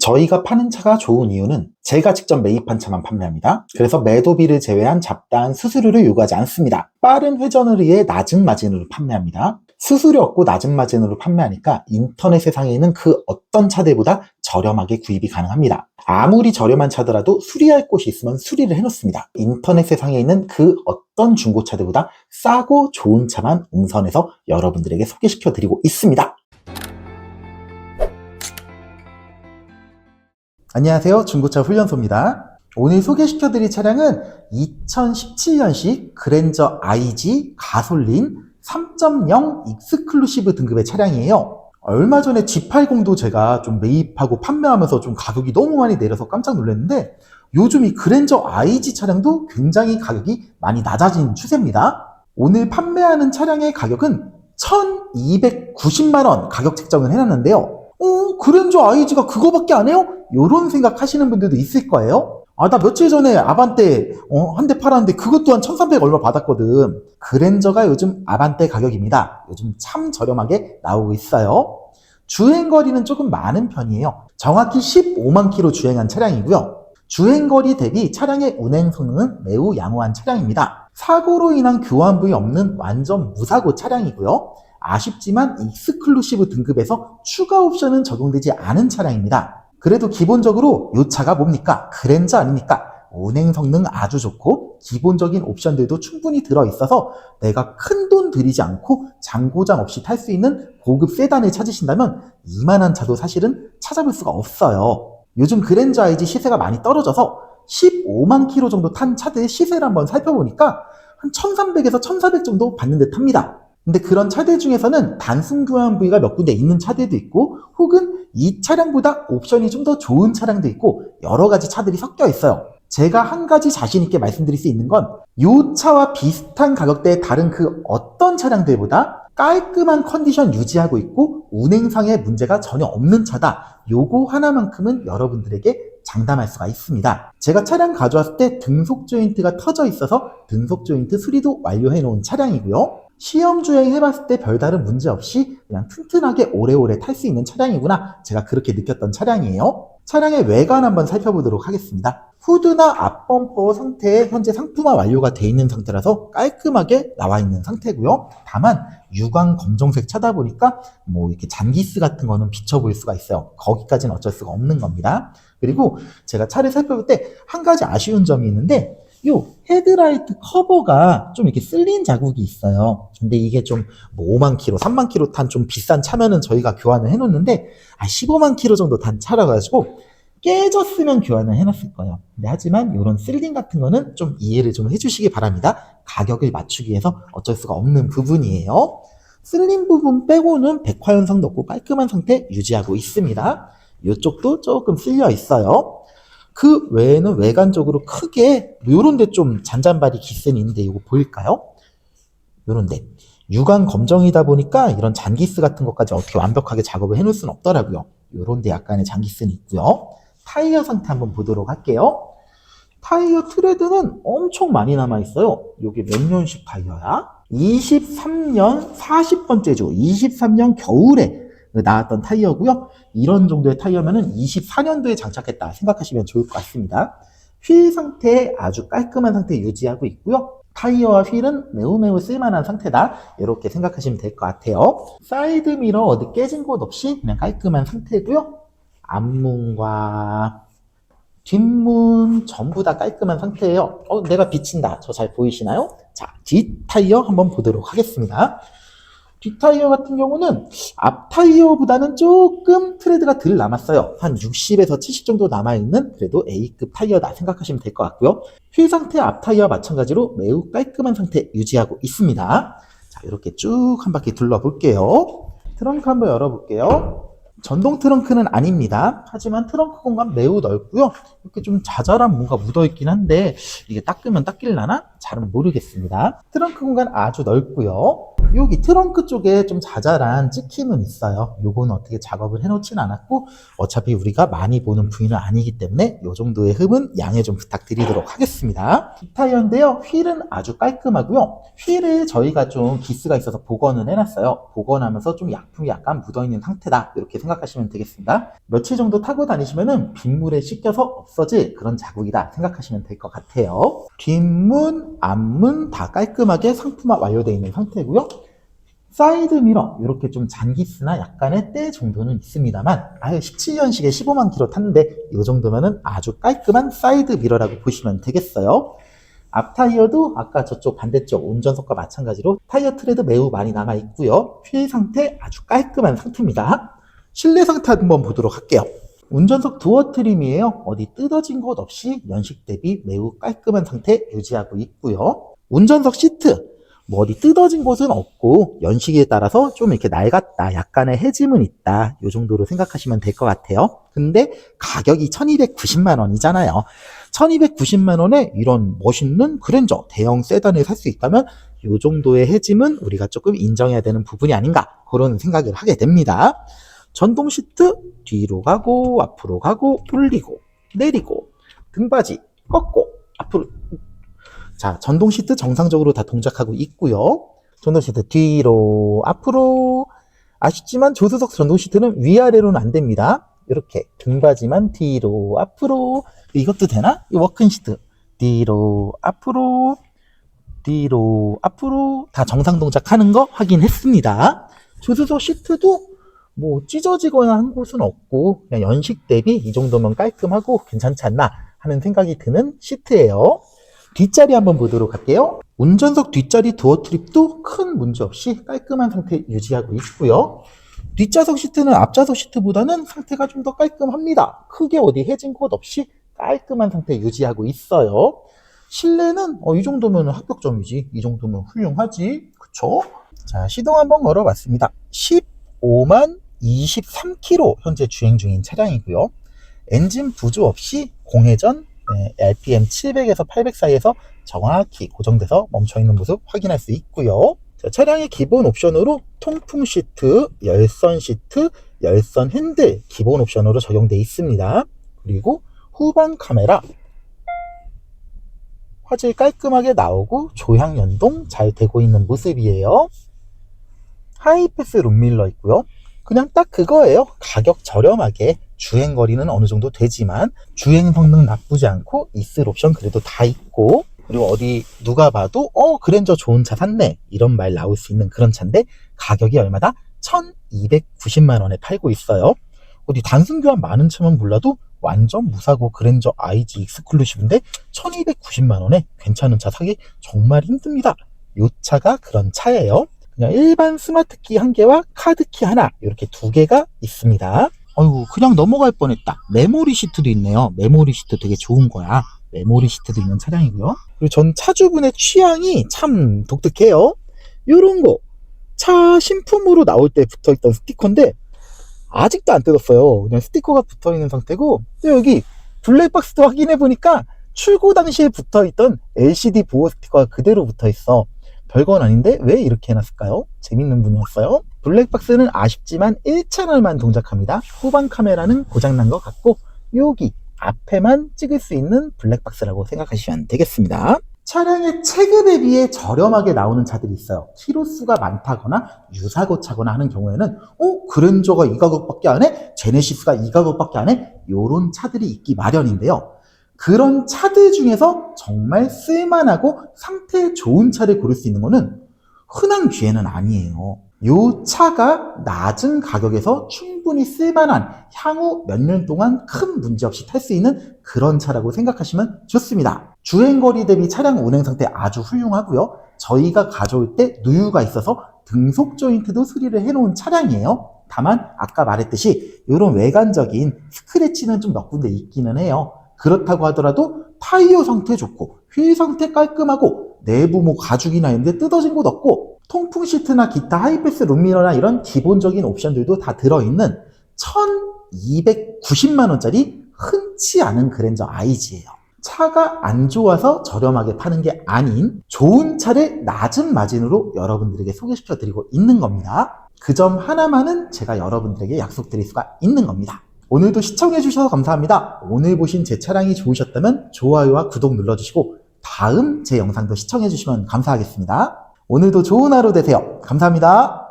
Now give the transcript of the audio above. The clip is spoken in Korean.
저희가 파는 차가 좋은 이유는 제가 직접 매입한 차만 판매합니다. 그래서 매도비를 제외한 잡다한 수수료를 요구하지 않습니다. 빠른 회전을 위해 낮은 마진으로 판매합니다. 수수료 없고 낮은 마진으로 판매하니까 인터넷 세상에 있는 그 어떤 차들보다 저렴하게 구입이 가능합니다. 아무리 저렴한 차더라도 수리할 곳이 있으면 수리를 해놓습니다. 인터넷 세상에 있는 그 어떤 중고차들보다 싸고 좋은 차만 음선에서 여러분들에게 소개시켜 드리고 있습니다. 안녕하세요. 중고차 훈련소입니다. 오늘 소개시켜드릴 차량은 2017년식 그랜저 IG 가솔린 3.0 익스클루시브 등급의 차량이에요. 얼마 전에 G80도 제가 좀 매입하고 판매하면서 좀 가격이 너무 많이 내려서 깜짝 놀랐는데 요즘 이 그랜저 IG 차량도 굉장히 가격이 많이 낮아진 추세입니다. 오늘 판매하는 차량의 가격은 1290만원 가격 책정을 해놨는데요. 어, 그랜저 IG가 그거밖에 안 해요? 요런 생각 하시는 분들도 있을 거예요. 아, 나 며칠 전에 아반떼, 어, 한 대 팔았는데 그것 또한 1300 얼마 받았거든. 그랜저가 요즘 아반떼 가격입니다. 요즘 참 저렴하게 나오고 있어요. 주행거리는 조금 많은 편이에요. 정확히 15만 킬로 주행한 차량이고요. 주행거리 대비 차량의 운행 성능은 매우 양호한 차량입니다. 사고로 인한 교환 부위 없는 완전 무사고 차량이고요. 아쉽지만 익스클루시브 등급에서 추가 옵션은 적용되지 않은 차량입니다. 그래도 기본적으로 이 차가 뭡니까? 그랜저 아닙니까? 운행 성능 아주 좋고 기본적인 옵션들도 충분히 들어있어서 내가 큰 돈 들이지 않고 장고장 없이 탈 수 있는 고급 세단을 찾으신다면 이만한 차도 사실은 찾아볼 수가 없어요. 요즘 그랜저 IG 시세가 많이 떨어져서 15만 킬로 정도 탄 차들의 시세를 한번 살펴보니까 한 1300에서 1400 정도 받는 듯 합니다. 근데 그런 차들 중에서는 단순 교환 부위가 몇 군데 있는 차들도 있고 혹은 이 차량보다 옵션이 좀 더 좋은 차량도 있고 여러 가지 차들이 섞여 있어요. 제가 한 가지 자신 있게 말씀드릴 수 있는 건 이 차와 비슷한 가격대의 다른 그 어떤 차량들보다 깔끔한 컨디션 유지하고 있고 운행상의 문제가 전혀 없는 차다. 요거 하나만큼은 여러분들에게 장담할 수가 있습니다. 제가 차량 가져왔을 때 등속 조인트가 터져 있어서 등속 조인트 수리도 완료해 놓은 차량이고요. 시험 주행 해봤을 때 별다른 문제 없이 그냥 튼튼하게 오래오래 탈 수 있는 차량이구나 제가 그렇게 느꼈던 차량이에요. 차량의 외관 한번 살펴보도록 하겠습니다. 후드나 앞범퍼 상태에 현재 상품화 완료가 돼 있는 상태라서 깔끔하게 나와 있는 상태고요. 다만 유광 검정색 차다 보니까 뭐 이렇게 잔기스 같은 거는 비쳐 보일 수가 있어요. 거기까지는 어쩔 수가 없는 겁니다. 그리고 제가 차를 살펴볼 때 한 가지 아쉬운 점이 있는데 요 헤드라이트 커버가 좀 이렇게 쓸린 자국이 있어요. 근데 이게 좀 뭐 5만 킬로, 3만 킬로 탄 좀 비싼 차면은 저희가 교환을 해놓는데 아 15만 킬로 정도 탄 차라 가지고 깨졌으면 교환을 해놨을 거예요. 근데 하지만 이런 쓸림 같은 거는 좀 이해를 좀 해주시기 바랍니다. 가격을 맞추기 위해서 어쩔 수가 없는 부분이에요. 쓸림 부분 빼고는 백화 현상도 없고 깔끔한 상태 유지하고 있습니다. 이쪽도 조금 쓸려 있어요. 그 외에는 외관적으로 크게 요런 데 좀 잔잔바리 기센이 있는데 이거 보일까요? 요런 데. 유광 검정이다 보니까 이런 잔기스 같은 것까지 어떻게 완벽하게 작업을 해놓을 수는 없더라고요. 요런 데 약간의 잔기스는 있고요. 타이어 상태 한번 보도록 할게요. 타이어 트레드는 엄청 많이 남아있어요. 요게 몇 년식 타이어야? 23년 40번째죠. 23년 겨울에 나왔던 타이어고요. 이런 정도의 타이어면은 24년도에 장착했다 생각하시면 좋을 것 같습니다. 휠 상태 아주 깔끔한 상태 유지하고 있고요. 타이어와 휠은 매우 매우 쓸만한 상태다. 이렇게 생각하시면 될 것 같아요. 사이드 미러 어디 깨진 곳 없이 그냥 깔끔한 상태고요. 앞문과 뒷문 전부 다 깔끔한 상태예요. 어, 내가 비친다. 저 잘 보이시나요? 자, 뒷 타이어 한번 보도록 하겠습니다. 뒷 타이어 같은 경우는 앞 타이어보다는 조금 트레드가 덜 남았어요. 한 60에서 70 정도 남아있는 그래도 A급 타이어다 생각하시면 될 것 같고요. 휠 상태 앞 타이어와 마찬가지로 매우 깔끔한 상태 유지하고 있습니다. 자, 이렇게 쭉 한 바퀴 둘러볼게요. 트렁크 한번 열어볼게요. 전동 트렁크는 아닙니다. 하지만 트렁크 공간 매우 넓고요. 이렇게 좀 자잘한 뭔가 묻어있긴 한데 이게 닦으면 닦일라나? 잘은 모르겠습니다. 트렁크 공간 아주 넓고요. 여기 트렁크 쪽에 좀 자잘한 찍힘은 있어요. 요거는 어떻게 작업을 해놓진 않았고 어차피 우리가 많이 보는 부위는 아니기 때문에 요 정도의 흠은 양해 좀 부탁드리도록 하겠습니다. 타이어인데요. 휠은 아주 깔끔하고요. 휠을 저희가 좀 기스가 있어서 복원을 해놨어요. 복원하면서 좀 약품이 약간 묻어있는 상태다. 이렇게 생각하시면 되겠습니다. 며칠 정도 타고 다니시면은 빗물에 씻겨서 없어질 그런 자국이다 생각하시면 될 것 같아요. 뒷문, 앞문 다 깔끔하게 상품화 완료되어 있는 상태고요. 사이드 미러 이렇게 좀 잔기스나 약간의 때 정도는 있습니다만 아유 17년식에 15만 킬로 탔는데 이 정도면은 아주 깔끔한 사이드 미러라고 보시면 되겠어요. 앞 타이어도 아까 저쪽 반대쪽 운전석과 마찬가지로 타이어 트레드 매우 많이 남아 있고요. 휠 상태 아주 깔끔한 상태입니다. 실내 상태 한번 보도록 할게요. 운전석 도어 트림이에요. 어디 뜯어진 곳 없이 연식 대비 매우 깔끔한 상태 유지하고 있고요. 운전석 시트 뭐 어디 뜯어진 곳은 없고 연식에 따라서 좀 이렇게 낡았다 약간의 해짐은 있다 이 정도로 생각하시면 될 것 같아요. 근데 가격이 1290만 원이잖아요. 1290만 원에 이런 멋있는 그랜저 대형 세단을 살 수 있다면 이 정도의 해짐은 우리가 조금 인정해야 되는 부분이 아닌가 그런 생각을 하게 됩니다. 전동 시트 뒤로 가고 앞으로 가고 올리고 내리고 등받이 꺾고 앞으로 자, 전동 시트 정상적으로 다 동작하고 있고요. 전동 시트 뒤로 앞으로 아쉽지만 조수석 전동 시트는 위아래로는 안 됩니다. 이렇게 등받이만 뒤로 앞으로 이것도 되나? 이 워킹 시트 뒤로 앞으로 뒤로 앞으로 다 정상 동작하는 거 확인했습니다. 조수석 시트도 뭐 찢어지거나 한 곳은 없고 그냥 연식 대비 이 정도면 깔끔하고 괜찮지 않나 하는 생각이 드는 시트예요. 뒷자리 한번 보도록 할게요. 운전석 뒷자리 도어 트립도 큰 문제 없이 깔끔한 상태 유지하고 있고요. 뒷좌석 시트는 앞좌석 시트보다는 상태가 좀 더 깔끔합니다. 크게 어디 해진 곳 없이 깔끔한 상태 유지하고 있어요. 실내는 어, 이 정도면 합격점이지. 이 정도면 훌륭하지. 그쵸? 자, 시동 한번 걸어봤습니다. 15만 23km 현재 주행 중인 차량이고요. 엔진 부조 없이 공회전 네, RPM 700에서 800 사이에서 정확히 고정돼서 멈춰있는 모습 확인할 수 있고요. 자, 차량의 기본 옵션으로 통풍 시트, 열선 시트, 열선 핸들 기본 옵션으로 적용되어 있습니다. 그리고 후방 카메라 화질 깔끔하게 나오고 조향 연동 잘 되고 있는 모습이에요. 하이패스 룸밀러 있고요. 그냥 딱 그거예요. 가격 저렴하게 주행 거리는 어느 정도 되지만 주행 성능 나쁘지 않고 있을 옵션 그래도 다 있고 그리고 어디 누가 봐도 어 그랜저 좋은 차 샀네 이런 말 나올 수 있는 그런 차인데 가격이 얼마다? 1290만 원에 팔고 있어요. 어디 단순 교환 많은 차만 몰라도 완전 무사고 그랜저 IG 익스클루시브인데 1290만 원에 괜찮은 차 사기 정말 힘듭니다. 요 차가 그런 차예요. 그냥 일반 스마트키 한 개와 카드키 하나 이렇게 두 개가 있습니다. 어이구 그냥 넘어갈 뻔했다. 메모리 시트도 있네요. 메모리 시트 되게 좋은 거야. 메모리 시트도 있는 차량이고요. 그리고 전 차주분의 취향이 참 독특해요. 요런 거. 차 신품으로 나올 때 붙어 있던 스티커인데 아직도 안 뜯었어요. 그냥 스티커가 붙어 있는 상태고 근데 여기 블랙박스도 확인해 보니까 출고 당시에 붙어 있던 LCD 보호 스티커가 그대로 붙어 있어. 별건 아닌데 왜 이렇게 해놨을까요? 재밌는 분이었어요. 블랙박스는 아쉽지만 1채널만 동작합니다. 후방 카메라는 고장난 것 같고 여기 앞에만 찍을 수 있는 블랙박스라고 생각하시면 되겠습니다. 차량의 체급에 비해 저렴하게 나오는 차들이 있어요. 키로수가 많다거나 유사고 차거나 하는 경우에는 어? 그랜저가 이 가격밖에 안 해? 제네시스가 이 가격밖에 안 해? 요런 차들이 있기 마련인데요. 그런 차들 중에서 정말 쓸만하고 상태 좋은 차를 고를 수 있는 거는 흔한 기회는 아니에요. 요 차가 낮은 가격에서 충분히 쓸만한 향후 몇 년 동안 큰 문제 없이 탈 수 있는 그런 차라고 생각하시면 좋습니다. 주행거리 대비 차량 운행 상태 아주 훌륭하고요. 저희가 가져올 때 누유가 있어서 등속 조인트도 수리를 해놓은 차량이에요. 다만 아까 말했듯이 이런 외관적인 스크래치는 좀 몇 군데 있기는 해요. 그렇다고 하더라도 타이어 상태 좋고 휠 상태 깔끔하고 내부 뭐 가죽이나 이런 데 뜯어진 곳 없고 통풍 시트나 기타 하이패스 룸미러나 이런 기본적인 옵션들도 다 들어있는 1290만 원짜리 흔치 않은 그랜저 아이지예요. 차가 안 좋아서 저렴하게 파는 게 아닌 좋은 차를 낮은 마진으로 여러분들에게 소개시켜 드리고 있는 겁니다. 그 점 하나만은 제가 여러분들에게 약속드릴 수가 있는 겁니다. 오늘도 시청해 주셔서 감사합니다. 오늘 보신 제 차량이 좋으셨다면 좋아요와 구독 눌러주시고 다음 제 영상도 시청해 주시면 감사하겠습니다. 오늘도 좋은 하루 되세요. 감사합니다.